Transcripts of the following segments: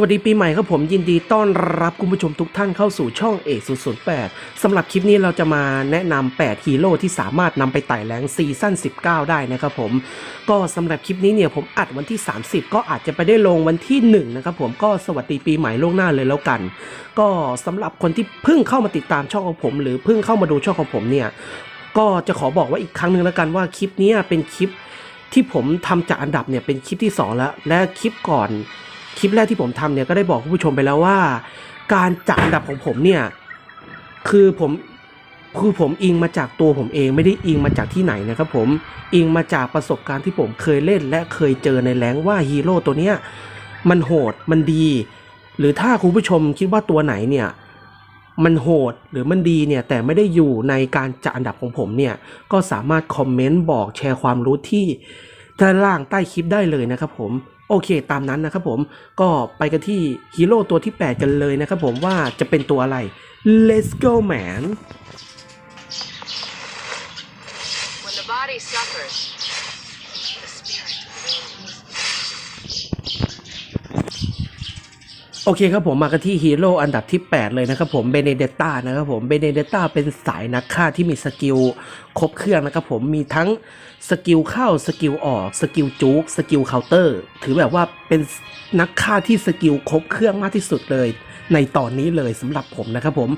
วัสดีปีใหม่ครับผมยินดีต้อนรับคุณผู้ชมทุกท่านเข้าสู่ช่องเอก008สำหรับคลิปนี้เราจะมาแนะนำ8ฮีโร่ที่สามารถนำไปไต่แรงซีซั่น 19 ได้นะครับผม ก็สำหรับคลิปนี้เนี่ยผมอัดวันที่ 30 ก็อาจจะไปได้ลงวันที่ 1 นะครับผมก็สวัสดีปีใหม่ล่วงหน้าเลยแล้วกัน ก็สำหรับคนที่เพิ่งเข้ามาติดตามช่องของผม หรือเพิ่งเข้ามาดูช่องของผมเนี่ยก็จะขอบอกว่าอีกครั้งหนึ่งแล้วกันว่าคลิปนี้เป็นคลิปที่ผมทำจากอันดับเนี่ยเป็นคลิปที่สองแล้วและคลิปก่อน คลิปแรกที่ผมทำเนี่ยก็ได้บอกคุณผู้ชมไปแล้วว่า การจัดอันดับของผมเนี่ยคือผมคือผมอิงมาจากตัวผมเองไม่ได้อิงมาจากที่ไหนนะครับผมอิงมาจากประสบการณ์ที่ผมเคยเล่น และเคยเจอในแรงว่าฮีโร่ตัวเนี้ยมันโหดมันดี หรือถ้าคุณผู้ชมคิดว่าตัวไหนเนี่ยมันโหดหรือมันดีเนี่ยแต่ไม่ได้อยู่ในการจัดอันดับของผมเนี่ยก็สามารถคอมเมนต์บอกแชร์ความรู้ที่ด้านล่างใต้คลิปได้เลยนะครับผม โอเคตามนั้นนะครับผมก็ไปกันที่ฮีโร่ตัวที่ 8 กันเลยนะครับผมว่าจะเป็นตัวอะไร Let's go man โอเคครับผมมากันที่ฮีโร่อันดับที่ 8 เลยนะครับผมเบเนเดต้านะครับผมเบเนเดต้าเป็นสายนักฆ่าที่มีสกิลครบเครื่องนะครับผมมีทั้งสกิลเข้าสกิลออกสกิลจุกสกิลเคาน์เตอร์ ถือแบบว่าเป็นนักฆ่าที่สกิลครบเครื่องมากที่สุดเลย ในตอนนี้เลยสำหรับผมนะครับผม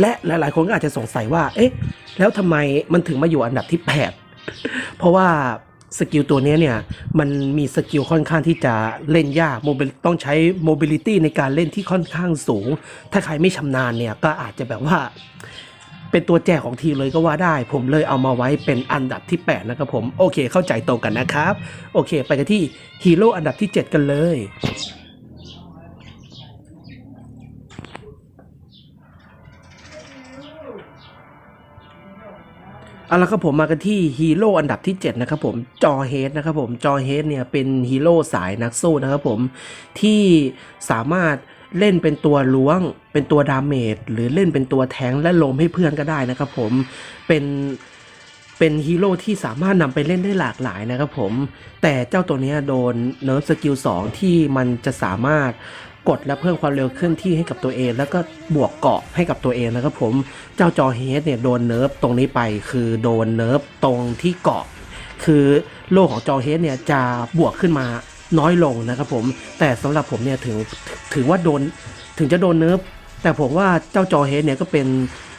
และหลายๆ คนก็อาจจะสงสัยว่า เอ๊ะ แล้วทำไมมันถึงมาอยู่อันดับที่ 8 เพราะว่า สกิลตัวนี้เนี่ย มันมีสกิลค่อนข้างที่จะเล่นยากโมบิต้องใช้โมบิลิตี้ในการเล่นที่ค่อนข้างสูง ถ้าใครไม่ชำนาญเนี่ย ก็อาจจะแบบว่า เป็นตัวแจกของทีมเลยก็ว่าได้ ผมเลยเอามาไว้เป็นอันดับที่ 8 นะครับผม โอเคเข้าใจตรงกันนะครับ โอเค ไปกันที่ฮีโร่อันดับที่ 7 กันเลย เอาละครับผมมากันที่ฮีโร่อันดับที่ 7 นะครับผมจอเฮดนะครับผมจอเฮดเนี่ยเป็นฮีโร่สายนักสู้นะครับผมที่สามารถเล่นเป็นตัวล้วง เป็นตัวดาเมจหรือเล่นเป็นตัวแทงและลมให้เพื่อนก็ได้นะครับผมเป็นเป็นฮีโร่ที่สามารถนำไปเล่นได้หลากหลายนะครับผม แต่เจ้าตัวเนี้ยโดนเนิร์ฟสกิล2ที่มันจะสามารถ กดและเพิ่มความเร็วเคลื่อนที่ให้กับตัวเอง แล้วก็บวกเกาะให้กับตัวเองนะครับผมเจ้าจอเฮดเนี่ยโดนเนิร์ฟตรงนี้ไปคือโดนเนิร์ฟตรงที่เกาะ คือโลกของจอเฮดเนี่ยจะบวกขึ้นมาน้อยลงนะครับผมแต่สำหรับผมเนี่ยถึงถือว่าโดนถึงจะโดนเนิร์ฟแต่ผมว่าเจ้าจอเฮดเนี่ยก็เป็น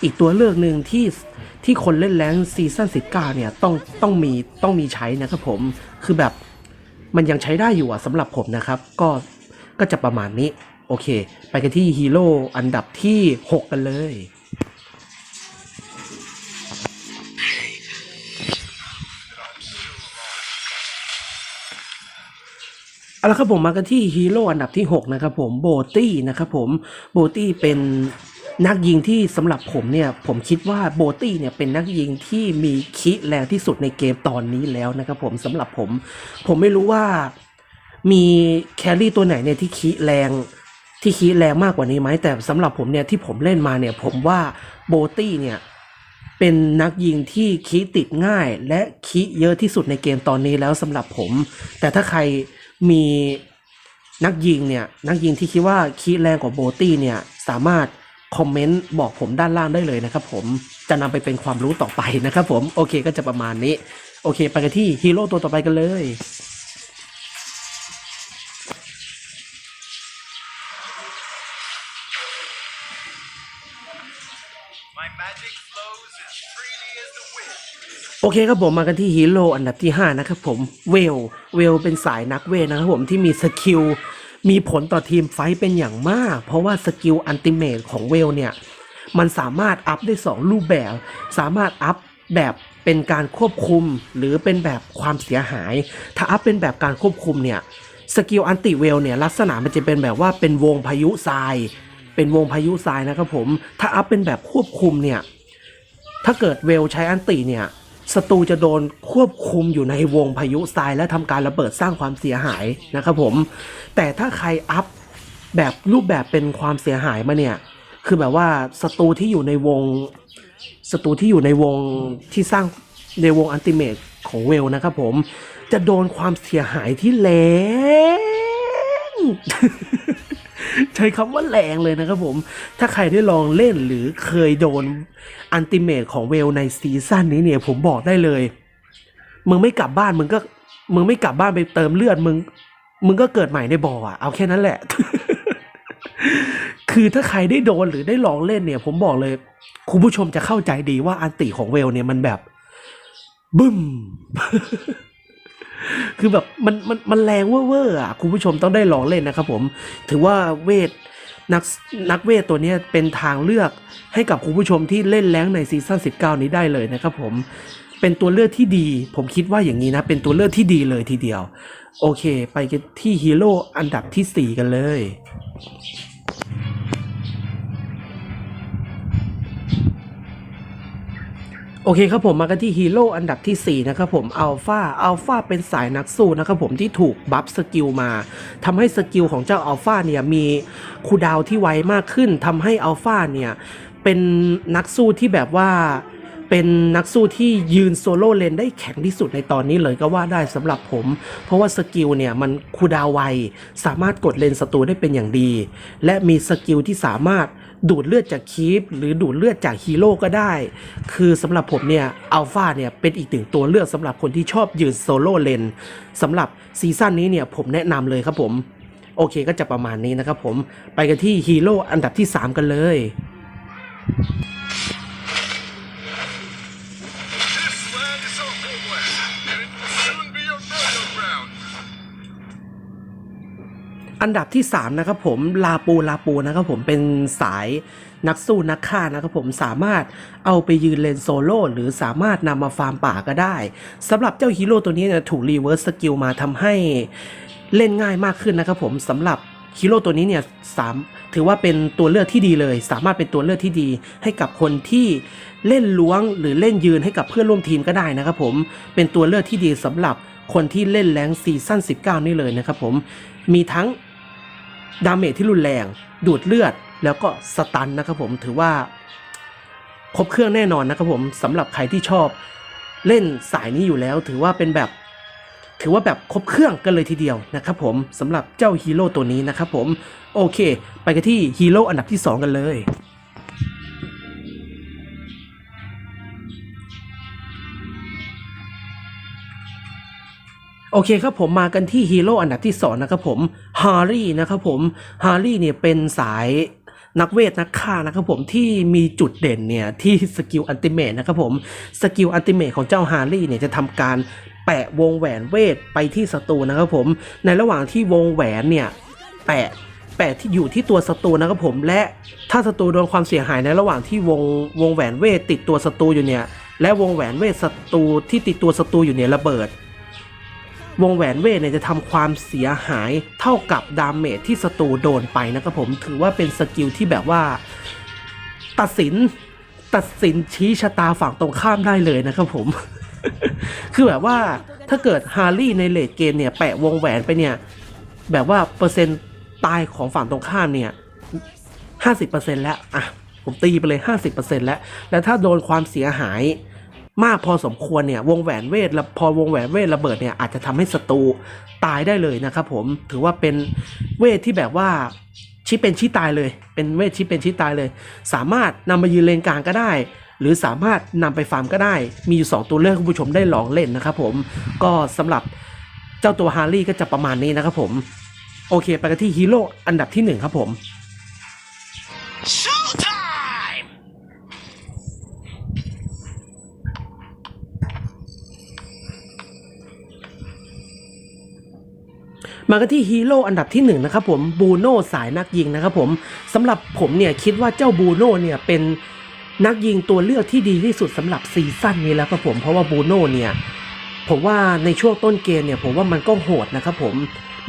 อีกตัวเลือกหนึ่งที่ที่คนเล่นแรงซีซั่น19เนี่ยต้องต้องมีต้องมีใช้นะครับผมคือแบบมันยังใช้ได้อยู่อะสำหรับผมนะครับ ก็ ก็จะประมาณนี้ โอเค ไปกันที่ฮีโร่อันดับที่ 6 กันเลย เอาละครับผมมากันที่ฮีโร่อันดับที่ 6 นะครับผมโบตี้นะครับผมโบตี้เป็นนักยิงที่สำหรับผมเนี่ยผมคิดว่าโบตี้เนี่ยเป็นนักยิงที่มีคิแรงที่สุดในเกมตอนนี้แล้วนะครับผมสำหรับผม ผมไม่รู้ว่า มีแครี่ตัวไหนเนี่ยที่คิแรงที่คิแรงมากกว่านี้ไหมแต่สำหรับผมเนี่ยที่ผมเล่นมาเนี่ยผมว่าโบตี้เนี่ยเป็นนักยิงที่คีติดง่าย และคีเยอะที่สุดในเกมตอนนี้แล้วสำหรับผม แต่ถ้าใครมีนักยิงเนี่ยนักยิงที่คิดว่าคีแรงกว่าโบตี้เนี่ยสามารถคอมเมนต์บอกผมด้านล่างได้เลยนะครับผมจะนำไปเป็นความรู้ต่อไปนะครับผมโอเคก็จะประมาณนี้ โอเค ไปกันที่ฮีโร่ตัวต่อไปกันเลย โอเคครับผมมากันที่ฮีโร่อันดับที่ 5 นะครับผมเวลเวลเป็นสายนักเวทนะครับผมที่มีสกิลมีผลต่อทีมไฟท์เป็นอย่างมาก เพราะว่าสกิลอันติเมตของเวลเนี่ย มันสามารถอัพได้ 2 รูปแบบ สามารถอัพแบบเป็นการควบคุมหรือเป็นแบบความเสียหาย ถ้าอัพเป็นแบบการควบคุมเนี่ยสกิลอันติเวลเนี่ยลักษณะมันจะเป็นแบบว่าเป็นวงพายุทราย เป็นวงพายุทรายนะครับผม ถ้าอัพเป็นแบบควบคุมเนี่ย ถ้าเกิดเวลใช้อันติเนี่ยศัตรูจะโดนควบคุมอยู่ในวงพายุทรายและทำการระเบิดสร้างความเสียหายนะครับผม แต่ถ้าใครอัพแบบรูปแบบเป็นความเสียหายมาเนี่ย คือแบบว่าศัตรูที่อยู่ในวงศัตรูที่อยู่ในวงที่สร้างในวงอันติเมตของเวลนะครับผม จะโดนความเสียหายที่แรง ใช้คำว่าแรงเลยนะครับผม ถ้าใครได้ลองเล่นหรือเคยโดนอันติเมตของเวลในซีซั่นนี้เนี่ย ผมบอกได้เลย มึงไม่กลับบ้านมึงก็ มึงไม่กลับบ้านไปเติมเลือดมึง มึงก็เกิดใหม่ในบ่ออะเอาแค่นั้นแหละ คือถ้าใครได้โดนหรือได้ลองเล่นเนี่ย ผมบอกเลย คุณผู้ชมจะเข้าใจดีว่าอันติของเวลเนี่ยมันแบบ บึ้ม คือแบบมันมันมันแรงเว่อร์ๆอะคุณผู้ชมต้องได้ลองเล่นนะครับผม ถือว่าเวทนักนักเวทตัวนี้เป็นทางเลือกให้กับคุณผู้ชมที่เล่นแรงในซีซั่น19 นี้ได้เลยนะครับผมเป็นตัวเลือกที่ดี ผมคิดว่าอย่างนี้นะ เป็นตัวเลือกที่ดีเลยทีเดียว โอเค ไปที่ฮีโร่อันดับที่ 4 กันเลย อเคครับผมมากันที่ฮีโร่อันดับทีสี่ 4 นะครับผมอัลฟาอัลฟาเป็นสายนักสู้นะครับผมที่ถูกบัฟสกิลมาทำให้สกิลของเจ้าอัลฟาเนี่ยมีคูดาวที่ไวมากขึ้นทำให้อัลฟาเนี่ยเป็นนักสู้ที่แบบว่าเป็นนักสู้ที่ยืนโซโล่เลนได้แข็งที่สุดในตอนนี้เลยก็ว่าได้สำหรับผม เพราะว่าสกิลเนี่ยมันคูดาวไว สามารถกดเลนศัตรูได้เป็นอย่างดี และมีสกิลที่สามารถ ดูดเลือดจากคีฟหรือดูดเลือดจากฮีโร่ก็ได้ คือสำหรับผมเนี่ยอัลฟาเนี่ยเป็นอีกหนึ่งตัวเลือกสำหรับคนที่ชอบยืนโซโล่เลนสำหรับซีซั่นนี้เนี่ยผมแนะนำเลยครับผม โอเคก็จะประมาณนี้นะครับผมไปกันที่ฮีโร่อันดับที่ 3 กันเลย อันดับที่ 3 นะครับผมลาปูลาปูนะครับผมเป็นสายนักสู้นักฆ่านะครับผมสามารถเอาไปยืนเลนโซโล่หรือสามารถนำมาฟาร์มป่าก็ได้สำหรับเจ้าฮีโร่ตัวนี้เนี่ยถูกรีเวิร์สสกิลมาทำให้เล่นง่ายมากขึ้นนะครับผมสำหรับฮีโร่ตัวนี้เนี่ยสามถือว่าเป็นตัวเลือกที่ดีเลย สามารถเป็นตัวเลือกที่ดี ให้กับคนที่เล่นล้วงหรือเล่นยืนให้กับเพื่อนร่วมทีมก็ได้นะครับผมเป็นตัวเลือกที่ดีสำหรับคนที่เล่นแรงซีซั่น19 นี่เลยนะครับผมมีทั้ง ดาเมจที่รุนแรง ดูดเลือดแล้วก็สตันนะครับผมถือว่า ครบเครื่องแน่นอนนะครับผมสำหรับใครที่ชอบเล่นสายนี้อยู่แล้ว ถือว่าเป็นแบบ ถือว่าแบบครบเครื่องกันเลยทีเดียวนะครับผมสำหรับเจ้าฮีโร่ตัวนี้นะครับผมโอเค ไปกันที่ฮีโร่อันดับที่ 2 กันเลย โอเคครับผมมากันที่ฮีโร่อันดับที่สองนะครับผมฮาร์รี่นะครับผมฮาร์รี่เนี่ยเป็นสายนักเวทนักฆ่านะครับผมที่มีจุดเด่นเนี่ยที่สกิลอันติเมตนะครับผมสกิลอันติเมตของเจ้าฮาร์รี่เนี่ยจะทำการแปะวงแหวนเวทไปที่ศัตรูนะครับผมในระหว่างที่วงแหวนเนี่ยแปะแปะที่อยู่ที่ตัวศัตรูนะครับผมและถ้าศัตรูโดนความเสียหายในระหว่างที่วงวงแหวนเวทติดตัวศัตรูอยู่เนี่ยและวงแหวนเวทศัตรูที่ติดตัวศัตรูอยู่เนี่ยระเบิด วงแหวนเวทเนี่ยจะทำความเสียหายเท่ากับดาเมจที่ศัตรูโดนไปนะครับผมถือว่าเป็นสกิลที่แบบว่า ตัดสินตัดสินชี้ชะตาฝั่งตรงข้ามได้เลยนะครับผม คือแบบว่าถ้าเกิดฮาร์รี่ในเลดเกมเนี่ยแปะวงแหวนไปเนี่ย แบบว่าเปอร์เซ็นต์ตายของฝั่งตรงข้ามเนี่ยห้าสิบเปอร์เซ็นแล้วอะผมตีไปเลยห้าสิบเปอร์เซ็นแล้ว แล้วถ้าโดนความเสียหาย มากพอสมควรเนี่ยวงแหวนเวทพอวงแหวนเวทระเบิดเนี่ยอาจจะทำให้ศัตรูตายได้เลยนะครับผมถือว่าเป็นเวทที่แบบว่าชี้เป็นชี้ตายเลย เป็นเวทชี้เป็นชี้ตายเลย สามารถนำมายืนเลนกลางก็ได้ หรือสามารถนำไปฟาร์มก็ได้ มีอยู่ 2 ตัวเลือกคุณผู้ชมได้ลองเล่นนะครับผมก็สำหรับเจ้าตัวฮาร์รี่ก็จะประมาณนี้นะครับผมโอเค ไปกันที่ฮีโร่อันดับที่หนึ่งครับผม มากันที่ฮีโร่อันดับที่หนึ่งนะครับผมบูโน่สายนักยิงนะครับผมสำหรับผมเนี่ยคิดว่าเจ้าบูโน่เนี่ยเป็นนักยิงตัวเลือกที่ดีที่สุดสำหรับซีซั่นนี้แล้วครับผมเพราะว่าบูโน่เนี่ยผมว่าในช่วงต้นเกมเนี่ยผมว่ามันก็โหดนะครับผม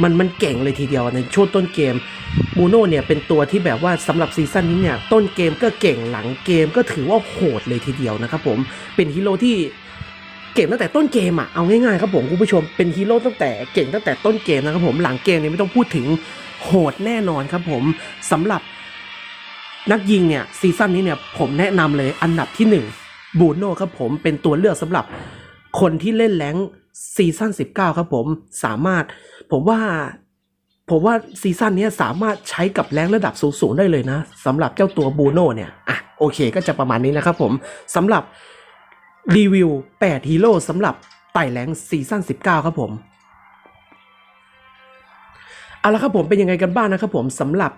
มันมันเก่งเลยทีเดียวในช่วงต้นเกมบูโน่เนี่ยเป็นตัวที่แบบว่าสำหรับซีซั่นนี้เนี่ยต้นเกมก็เก่งหลังเกมก็ถือว่าโหดเลยทีเดียวนะครับผมเป็นฮีโร่ที่ เก่งตั้งแต่ต้นเกมอะเอาง่ายๆครับผมคุณผู้ชมเป็นฮีโร่ตั้งแต่เก่งตั้งแต่ต้นเกมนะครับผมหลังเกมเนี่ยไม่ต้องพูดถึงโหดแน่นอนครับผมสำหรับนักยิงเนี่ยซีซั่นนี้เนี่ยผมแนะนำเลยอันดับที่หนึ่งบูโน่ครับผมเป็นตัวเลือกสำหรับคนที่เล่นแรงซีซั่น19 ครับผมสามารถ ผมว่าผมว่าซีซั่นนี้สามารถใช้กับแรงระดับสูงๆได้เลยนะสำหรับเจ้าตัวบูโน่เนี่ยอะโอเคก็จะประมาณนี้นะครับผมสำหรับ รีวิว 8 ฮีโร่สำหรับไต่แรงซีซั่น 19 ครับผมเอาละครับผมเป็นยังไงกันบ้างนะครับผมสำหรับ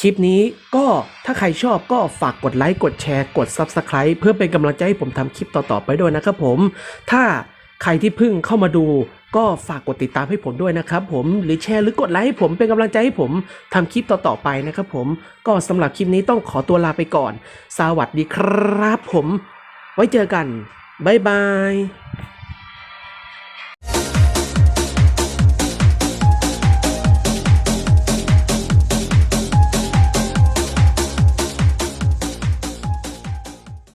คลิปนี้ก็ถ้าใครชอบก็ฝากกดไลค์กดแชร์กด Subscribe เพื่อเป็นกำลังใจให้ผมทำคลิปต่อๆไปด้วยนะครับผม ถ้าใครที่เพิ่งเข้ามาดู ก็ฝากกดติดตามให้ผมด้วยนะครับผมหรือแชร์หรือกดไลค์ให้ผมเป็นกำลังใจให้ผมทำคลิปต่อๆไปนะครับผมก็สำหรับคลิปนี้ต้องขอตัวลาไปก่อน สวัสดีครับผม ไว้เจอกัน 拜拜。